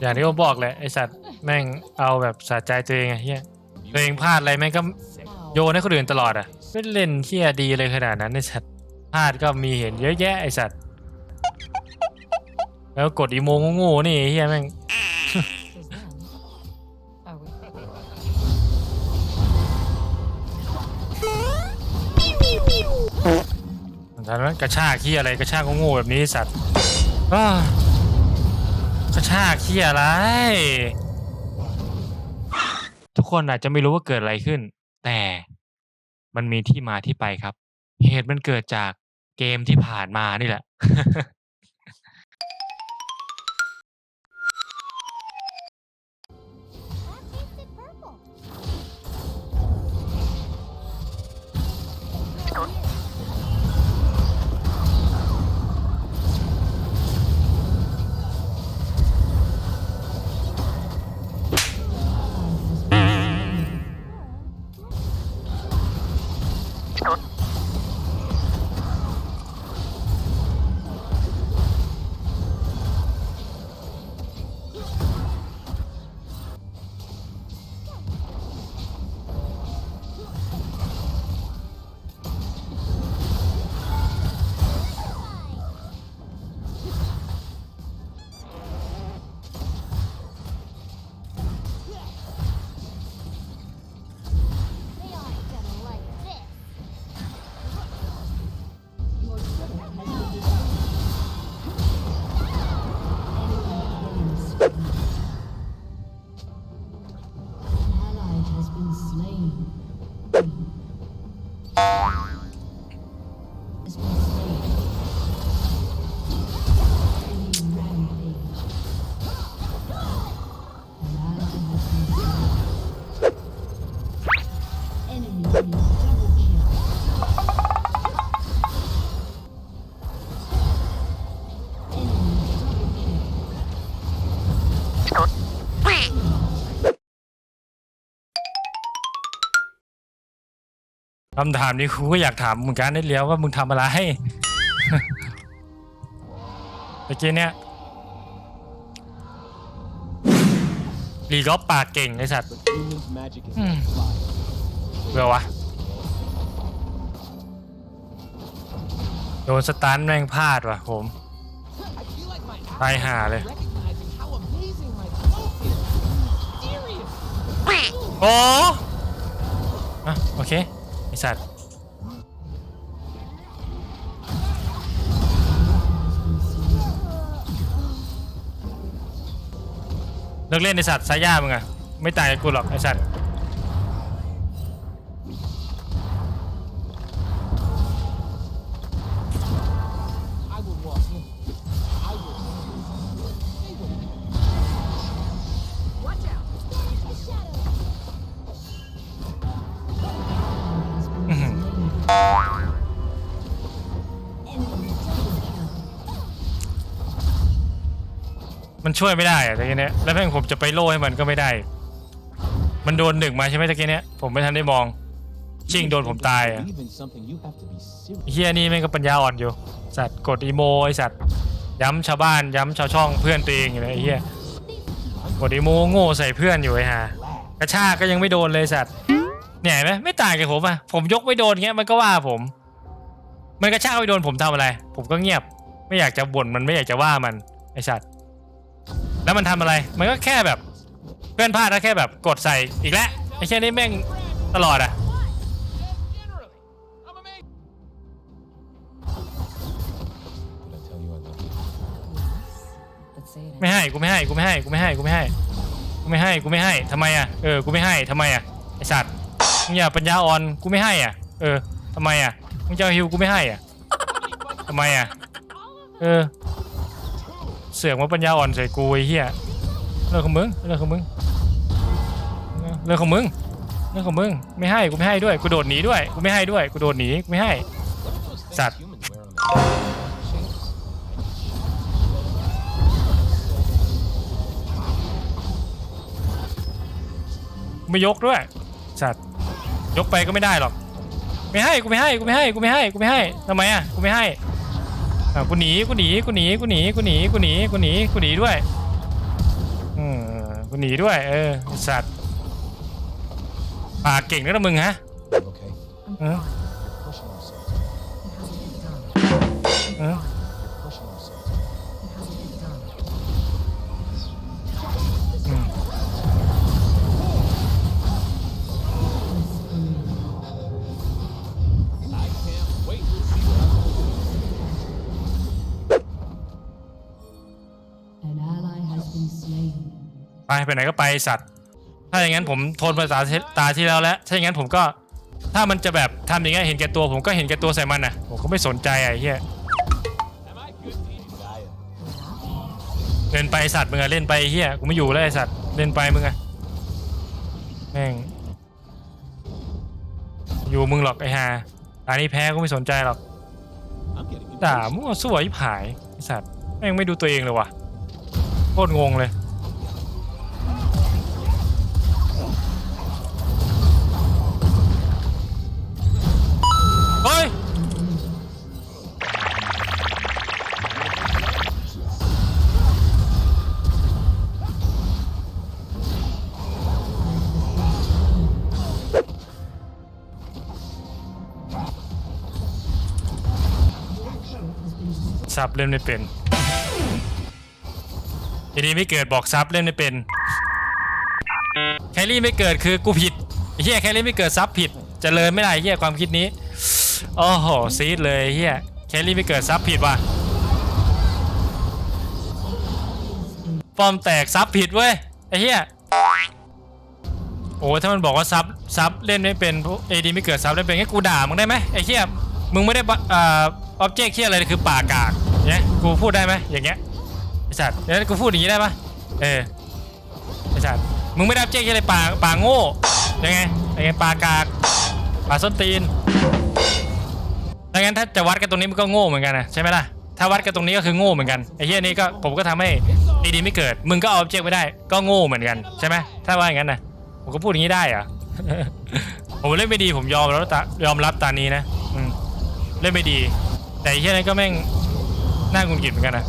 อย่างที่ผมบอกแหละไอสัตว์แม่งเอาแบบสะใจตัวเองไงเฮียตัวเองพลาดอะไรแม่งก็โยนให้คนอื่นตลอดอะไม่เล่นเฮียดีเลยขนาดนั้นไอสัตว์พลาดก็มีเห็นเยอะแยะไอสัตว์แล้วกดอีโมงงูๆนี่เฮียแม่ง Are we? สำคัญว่ากระชากขี้อะไรกระชากโง่ๆแบบนี้สัตว์อ้า กระชากเขี้อะไร ทุกคนอาจจะไม่รู้ว่าเกิดอะไรขึ้น แต่มันมีที่มาที่ไปครับ เหตุมันเกิดจากเกมที่ผ่านมานี่แหละ คำถามนี้กูก็อยากถามเหมือนกันได้เลี้ยวว่ามึงทำอะไรเมื่อกี้เนี้ยรีกอฟปากเก่งไอสัตว์เบื่อวะโดนสตันแม่งพลาดว่ะผมตายห่าเลย โอ้อะโอเค สัตว์ เลิกเล่นไอสัตว์สายย่ามึงอะไม่ต่างจากกูหรอกไอสัตว์ มันช่วยไม่ได้อะตะกี้เนี้ยแล้วแม่งผมจะไปโล่ให้มันก็ไม่ได้ มันโดนหนึ่งมาใช่ไหมตะกี้เนี้ยผมไม่ทันได้มอง ชิงโดนผมตายอะ Believe in something, you have to be serious. ไอ้เฮียนี่แม่งก็ปัญญาอ่อนอยู่ สัตว์กดอีโมไอสัตว์ ย้ำชาวบ้านย้ำชาวช่องเพื่อนตัวเองอยู่เลยไอ้เฮียกดอีโมโง่ใส่เพื่อนอยู่ไอ้ห่ากระชากก็ยังไม่โดนเลยสัตว์เนี่ยเห็นไหมไม่ต่างจากผมอะผมยกไม่โดนเงี้ยมันก็ว่าผม มันกระชากไม่โดนผมทำอะไร ผมก็เงียบ ไม่อยากจะบ่นมันไม่อยากจะว่ามันไอสัตว์ แล้วมันทำอะไร มันก็แค่แบบเพื่อนพลาดแล้วแค่แบบกดใส่อีกแล้วไอ้แค่นี้แม่งตลอดอะไม่ให้กูไม่ให้กูไม่ให้กูไม่ให้กูไม่ให้กูไม่ให้กูไม่ให้ทำไมอะเออกูไม่ให้ทำไมอะไอสัตว์มึงอย่าปัญญาอ่อนกูไม่ให้อะ เออทำไมอะมึงจะเอาฮิวกูไม่ให้อะทำไมอะเออ เสือกมาปัญญาอ่อนใส่กูไอ้เหี้ยเรื่องของมึงเรื่องของมึงเรื่องของมึงเรื่องของมึงไม่ให้กูไม่ให้ด้วยกูโดดหนีด้วยกูไม่ให้ด้วยกูโดดหนีกูไม่ให้ What are those things Sad. humans wear on their shapes? ไม่ยกด้วยสัตว์ยกไปก็ไม่ได้หรอก ไม่ให้กูไม่ให้กูไม่ให้กูไม่ให้กูไม่ให้ทำไมอะกูไม่ให้ อะกูหนีกูหนีกูหนีกูหนีกูหนีกูหนีกูหนีกูหนีด้วยกูหนีด้วย เออไอ้สัตว์ปากเก่งนะมึงฮะ Okay. I'm Huh? fine. ไปไปไหนก็ไปสัตว์ ถ้าอย่างนั้นผมทนมาตาตาที่แล้วแล้วถ้าอย่างนั้นผมก็ ถ้ามันจะแบบทำอย่างเงี้ยเห็นแก่ตัว ผมก็เห็นแก่ตัวใส่มันนะผมก็ไม่สนใจไอ้เหี้ยเล่นไปสัตว์มึงอะเล่นไปเหี้ยกูไม่อยู่แล้วไอ้สัตว์เล่นไปมึงอะแม่งอยู่มึงหรอกไอ้ห่าอันนี้แพ้ก็ไม่สนใจหรอกด่ามั่วสั่วยิบหายไอ้สัตว์แม่งไม่ดูตัวเองเลยว่ะ ตรงงเลย เฮ้ยซับเล่นไม่เป็น ทีนี้ไม่เกิดบอกซับเล่นไม่เป็น แคลรี่ไม่เกิดคือกูผิดเฮียแคลรี่ไม่เกิดซับผิดเจริญไม่ได้เฮียความคิดนี้โอ้โหซีดเลยเฮียแคลรี่ไม่เกิดซับผิดว่ะฟอร์มแตกซับผิดเว้ยไอ้เฮียโอ้ถ้ามันบอกว่าซับซับเล่นไม่เป็นเอดีไม่เกิดซับเล่นเป็นงั้นกูด่ามึงได้ไหมไอ้เฮียมึงไม่ได้อ่าออบเจกต์เฮียอะไรคือป่ากากเนี่ยกูพูดได้ไหมอย่างเงี้ย ไอ้สัตว์แล้วกูพูดอย่างงี้ได้ปะเออไอ้สัตว์มึงไม่ได้รับเจ๊กอะไรป่าป่าโง่ยังไงยังไงป่ากากป่าส้นตีนดังนั้นถ้าจะวัดกันตรงนี้มันก็โง่เหมือนกันนะใช่ไหมล่ะถ้าวัดกันตรงนี้ก็คือโง่เหมือนกันไอ้เหี้ยนี่ก็ผมก็ทำให้ดีดีไม่เกิด มึงก็เอาเจ๊กไม่ได้ ก็โง่เหมือนกันใช่ไหมถ้าว่าอย่างนั้นนะผมก็พูดอย่างนี้ได้อะผมเล่นไม่ดีผมยอมแล้วตายอมรับตานี้นะอืมเล่นไม่ดี แต่ไอ้เหี้ยนั้ก็แม่งน่าหงุนหงิดเหมือนกันนะ